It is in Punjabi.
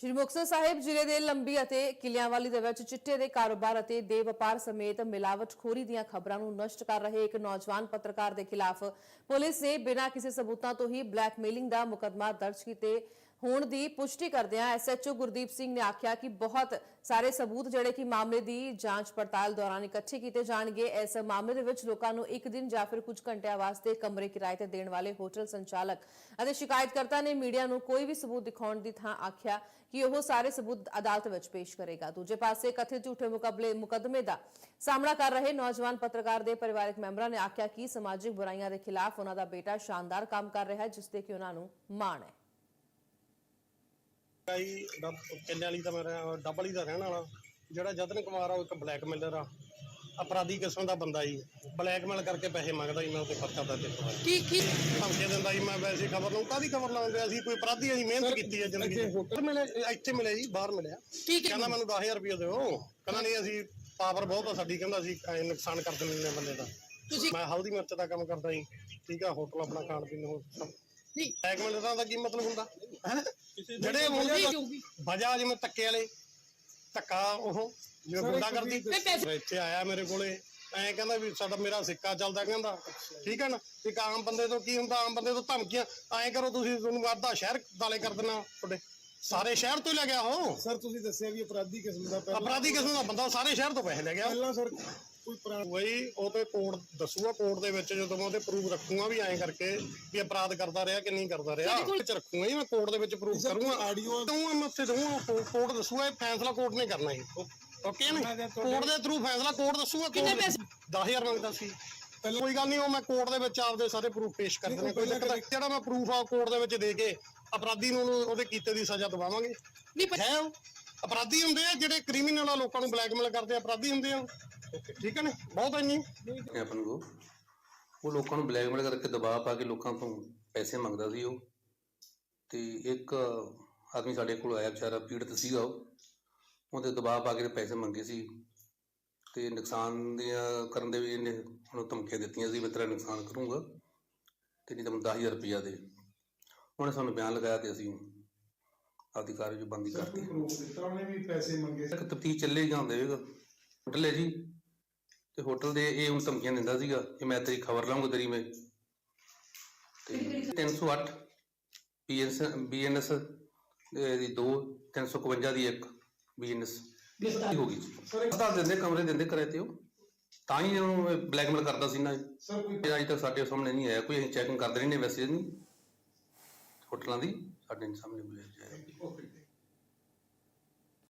ਸ਼੍ਰੀ ਮੁਕਤਸਰ ਸਾਹਿਬ ਜ਼ਿਲ੍ਹੇ ਦੇ ਲੰਬੀ ਅਤੇ ਕਿਲਿਆਂਵਾਲੀ ਦੇ ਵਿੱਚ ਚਿੱਟੇ ਦੇ ਕਾਰੋਬਾਰ ਅਤੇ ਦੇ ਵਪਾਰ ਸਮੇਤ ਮਿਲਾਵਟਖੋਰੀ ਦੀਆਂ ਖਬਰਾਂ ਨੂੰ ਨਸ਼ਟ ਕਰ ਰਹੇ ਇੱਕ ਨੌਜਵਾਨ ਪੱਤਰਕਾਰ ਦੇ ਖਿਲਾਫ ਪੁਲਿਸ ਨੇ ਬਿਨਾਂ ਕਿਸੇ ਸਬੂਤਾਂ ਤੋਂ ਹੀ ਬਲੈਕਮੇਲਿੰਗ ਦਾ ਮੁਕੱਦਮਾ ਦਰਜ ਕੀਤੇ। ਹੋਣ ਦੀ ਪੁਸ਼ਟੀ ਕਰਦਿਆਂ ਐਸਐਚਓ ਗੁਰਦੀਪ ਸਿੰਘ ਨੇ ਆਖਿਆ ਕਿ ਬਹੁਤ ਸਾਰੇ ਸਬੂਤ ਜਿਹੜੇ ਕਿ ਮਾਮਲੇ ਦੀ ਜਾਂਚ ਪੜਤਾਲ ਦੌਰਾਨ ਇਕੱਠੇ ਕੀਤੇ ਜਾਣਗੇ। ਇਸ ਮਾਮਲੇ ਦੇ ਵਿੱਚ ਲੋਕਾਂ ਨੂੰ ਇੱਕ ਦਿਨ ਜਾਂ ਫਿਰ ਕੁਝ ਘੰਟਿਆਂ ਵਾਸਤੇ ਕਮਰੇ ਕਿਰਾਏ ਤੇ ਦੇਣ ਵਾਲੇ ਹੋਟਲ ਸੰਚਾਲਕ ਅਤੇ ਸ਼ਿਕਾਇਤਕਰਤਾ ਨੇ ਮੀਡੀਆ ਨੂੰ ਕੋਈ ਵੀ ਸਬੂਤ ਦਿਖਾਉਣ ਦੀ ਥਾਂ ਆਖਿਆ ਕਿ ਉਹ ਸਾਰੇ ਸਬੂਤ ਅਦਾਲਤ ਵਿੱਚ ਪੇਸ਼ ਕਰੇਗਾ। ਦੂਜੇ ਪਾਸੇ ਕਥਿਤ ਝੂਠੇ ਮੁਕੱਬਲੇ ਮੁਕੱਦਮੇ ਦਾ ਸਾਹਮਣਾ ਕਰ ਰਹੇ ਨੌਜਵਾਨ ਪੱਤਰਕਾਰ ਦੇ ਪਰਿਵਾਰਕ ਮੈਂਬਰਾਂ ਨੇ ਆਖਿਆ ਕਿ ਸਮਾਜਿਕ ਬੁਰਾਈਆਂ ਦੇ ਖਿਲਾਫ ਉਹਨਾਂ ਦਾ ਬੇਟਾ ਸ਼ਾਨਦਾਰ ਕੰਮ ਕਰ ਰਿਹਾ ਹੈ, ਜਿਸ ਤੇ ਕਿ ਉਹਨਾਂ ਨੂੰ ਮਾਣ ਹੈ। ਆਈ ਕਿੰਨੇ ਵਾਲੀ ਦਾ ਮੇਰਾ ਡਬਲ ਦਾ ਰਹਿਣ ਵਾਲਾ। ਜਿਹੜਾ ਜਤਨ ਕੁਮਾਰ ਆ ਉਹ ਇੱਕ ਬਲੈਕਮੇਲਰ ਆ। ਅਪਰਾਧੀ ਕਿਸਮ ਦਾ ਬੰਦਾ ਜੀ। ਬਲੈਕਮੇਲ ਕਰਕੇ ਪੈਸੇ ਮੰਗਦਾ ਜੀ ਮੈਂ ਉਹਦੇ ਪਰਚਾ ਦਰਜ ਕਰਵਾਇਆ ਕੀ ਕੀ ਧਮਕੇ ਦਿੰਦਾ ਜੀ ਮੈਂ ਵੈਸੇ ਖਬਰ ਨੂੰ ਕਾਦੀ ਖਬਰ ਲਾਉਂਦੇ ਅਸੀਂ ਕੋਈ ਅਪਰਾਧੀ ਅਸੀਂ ਮਿਹਨਤ ਕੀਤੀ ਹੈ ਜ਼ਿੰਦਗੀ 'ਚ? ਹੋਟਲ ਮਿਲੇ ਇੱਥੇ ਮਿਲੇ ਜੀ ਬਾਹਰ ਮਿਲਿਆ। ਕਹਿੰਦਾ ਮੈਨੂੰ 10000 ਰੁਪਏ ਦਿਓ। ਕਹਿੰਦਾ ਨਹੀਂ ਅਸੀਂ ਪਾਵਰ ਬਹੁਤ ਆ ਸਾਡੀ। ਕਹਿੰਦਾ ਅਸੀਂ ਐਂ ਨੁਕਸਾਨ ਕਰ ਦਿੰਦੇ ਨੇ ਬੰਦੇ ਦਾ। ਮੈਂ ਹਲਦੀ ਮਿਰਚ ਦਾ ਕੰਮ ਕਰਦਾ ਜੀ। ਠੀਕ ਆ ਹੋਟਲ ਆਪਣਾ ਖਾਣ ਪੀਣ ਨੂੰ ਨਹੀਂ। ਬਲੈਕਮੇਲਰਾਂ ਦਾ ਕੀ ਮਤਲਬ ਹੁੰਦਾ? ਹੈਂ? ਜਿਹੜੇ ਹੋਊਗੀ? ਵਜ੍ਹਾ ਜਿਵੇਂ ਧੱਕੇ ਵਾਲੇ ਧੱਕਾ ਉਹ ਜਿਵੇਂ ਗੁੰਡਾ ਕਰਦੀ ਇੱਥੇ ਆਇਆ ਮੇਰੇ ਕੋਲੇ ਐਂ ਕਹਿੰਦਾ ਵੀ ਸਾਡਾ ਮੇਰਾ ਸਿੱਕਾ ਚੱਲਦਾ ਕਹਿੰਦਾ। ਠੀਕ ਹੈ ਨਾ? ਇੱਕ ਆਮ ਬੰਦੇ ਤੋਂ ਕੀ ਹੁੰਦਾ? ਆਮ ਬੰਦੇ ਤੋਂ ਧਮਕੀਆਂ। ਐਂ ਕਰੋ ਤੁਸੀਂ ਤੁਹਾਨੂੰ ਅੱਧਾ ਸ਼ਹਿਰ ਦਾਲੇ ਕਰ ਦੇਣਾ ਤੁਹਾਡੇ। ਸਾਰੇ ਸ਼ਹਿਰ ਤੋਂ ਹੀ ਲੈ ਗਿਆ ਉਹ ਸਰ ਤੁਸੀਂ ਦੱਸਿਆ ਵੀ ਅਪਰਾਧੀ ਕਿਸਮ ਦਾ ਪਹਿਲਾਂ ਅਪਰਾਧੀ ਕਿਸਮ ਦਾ ਬੰਦਾ ਸਾਰੇ ਸ਼ਹਿਰ ਤੋਂ ਪੈਸੇ ਲੈ ਗਿਆ ਪਹਿਲਾਂ ਸਰ ਕੋਈ ਪੁਰਾਣਾ ਵਈ ਉਹ ਤੇ ਕੋਰਟ ਦੱਸੂਗਾ ਕੋਰਟ ਦੇ ਵਿੱਚ ਜਦੋਂ ਮੈਂ ਉਹਦੇ ਪ੍ਰੂਫ ਰੱਖੂਗਾ ਵੀ ਐਂ ਕਰਕੇ ਵੀ ਅਪਰਾਧ ਕਰਦਾ ਰਿਹਾ ਕਿ ਨਹੀਂ ਕਰਦਾ ਰਿਹਾ। ਵਿੱਚ ਰੱਖੂਗਾ ਜੀ ਮੈਂ ਕੋਰਟ ਦੇ ਵਿੱਚ ਪ੍ਰੂਫ ਕਰੂੰਗਾ। audio- ਦਊਂਗਾ ਮੈਂ ਉੱਥੇ ਦਊਂਗਾ ਕੋਰਟ ਦੱਸੂਗਾ ਇਹ ਫੈਸਲਾ ਕੋਰਟ ਨੇ ਕਰਨਾ ਹੈ ਓਕੇ ਨਾ ਕੋਰਟ ਦੇ ਥਰੂ ਫੈਸਲਾ ਕੋਰਟ ਦੱਸੂਗਾ ਕਿੰਨੇ ਪੈਸੇ? 10000 ਮੰਗਦਾ ਸੀ। ਕੋਈ ਗੱਲ ਨਹੀਂ ਉਹ ਮੈਂ ਕੋਰਟ ਦੇ ਵਿੱਚ ਆਪਦੇ ਸਾਰੇ ਪ੍ਰੂਫ ਪੇਸ਼ ਕਰ ਦੇਣੇ ਕੋਈ ਚੱਕਰ ਨਹੀਂ। ਜਿਹੜਾ ਮੈਂ ਪ੍ਰੂਫ ਆ ਕੋਰਟ ਦੇ ਵਿੱਚ ਦੇ ਕੇ ਅਪਰਾਧੀ ਨੂੰ ਉਹਦੇ ਕੀਤੇ ਦੀ ਸਜ਼ਾ ਦਵਾਵਾਂਗੇ। ਨਹੀਂ ਹੈ? ਉਹ ਅਪਰਾਧੀ ਹੁੰਦੇ ਆ ਜਿਹੜੇ ਕ੍ਰਿਮੀਨਲ ਆ ਲੋਕਾਂ ਨੂੰ ਬਲੈਕਮੇਲ ਕਰਦੇ ਆ ਅਪਰਾਧੀ ਹੁੰਦੇ ਆ। ਠੀਕ ਹੈ ਨਾ? ਬਹੁਤ ਇੰਨੀ ਹੈ ਆਪਣ ਕੋ ਉਹ ਲੋਕਾਂ ਨੂੰ ਬਲੈਕਮੇਲ ਕਰਕੇ ਦਬਾਅ ਪਾ ਕੇ ਲੋਕਾਂ ਤੋਂ ਪੈਸੇ ਮੰਗਦਾ ਸੀ ਉਹ। ਤੇ ਇੱਕ ਆਦਮੀ ਸਾਡੇ ਕੋਲ ਆਇਆ ਵਿਚਾਰਾ ਪੀੜਤ ਸੀਗਾ ਉਹ। ਉਹਦੇ ਦਬਾਅ ਪਾ ਕੇ ਪੈਸੇ ਮੰਗੇ ਸੀ। ਤੇ ਨੁਕਸਾਨ ਦੀਆਂ ਕਰਨ ਦੇ ਵੀ ਇਹਨੇ ਉਹਨੂੰ ਧਮਕੀਆਂ ਦਿੱਤੀਆਂ ਸੀ ਮੈਂ ਤੇਰਾ ਨੁਕਸਾਨ ਕਰੂੰਗਾ ਤੇ ਨਹੀਂ ਤਾਂ ਮੈਨੂੰ 10000 ਰੁਪਇਆ ਦੇ। ਉਹਨੇ ਸਾਨੂੰ ਬਿਆਨ ਲਗਾਇਆ ਤੇ ਅਸੀਂ ਆਪਦੀ ਕਾਰਜ ਬੰਦੀ ਕਰਤੀ ਉਹਨੇ ਵੀ ਪੈਸੇ ਮੰਗੇ ਇੱਕ ਤਫਤੀਸ਼ ਚੱਲੇ ਜਾਂਦੇ ਹੋਵੇਗਾ ਹੋਟਲ ਹੈ ਜੀ। ਤੇ ਹੋਟਲ ਦੇ ਇਹ ਹੁਣ ਧਮਕੀਆਂ ਦਿੰਦਾ ਸੀਗਾ ਕਿ ਮੈਂ ਤੇਰੀ ਖਬਰ ਲਾਉਂਗਾ ਤੇਰੀ ਮੈਂ। ਤੇ 308 ਬੀਐਨਐਸ ਬੀਐਨਐਸ ਦੀ 2 351 ਦੀ ਇੱਕ ਬੀਐਨਐਸ। ਹੋ ਗਈ ਪਤਾ ਦਿੰਦੇ ਕਮਰੇ ਦਿੰਦੇ ਕਰੇ ਤੇ ਉਹ। ਤਾਂ ਹੀ ਉਹਨੂੰ ਬਲੈਕਮੇਲ ਕਰਦਾ ਸੀ ਨਾ। ਸਰ ਕੋਈ ਇਹ ਅਜੇ ਤੱਕ ਸਾਡੇ ਸਾਹਮਣੇ ਨਹੀਂ ਆਇਆ। ਕੋਈ ਅਸੀਂ ਚੈਕਿੰਗ ਕਰਦੇ ਰਹਿੰਦੇ ਵੈਸੇ ਨਹੀਂ। ਹੋਟਲਾਂ ਦੀ ਸਾਡੇ ਸਾਹਮਣੇ ਕੋਈ ਜਾਇਆ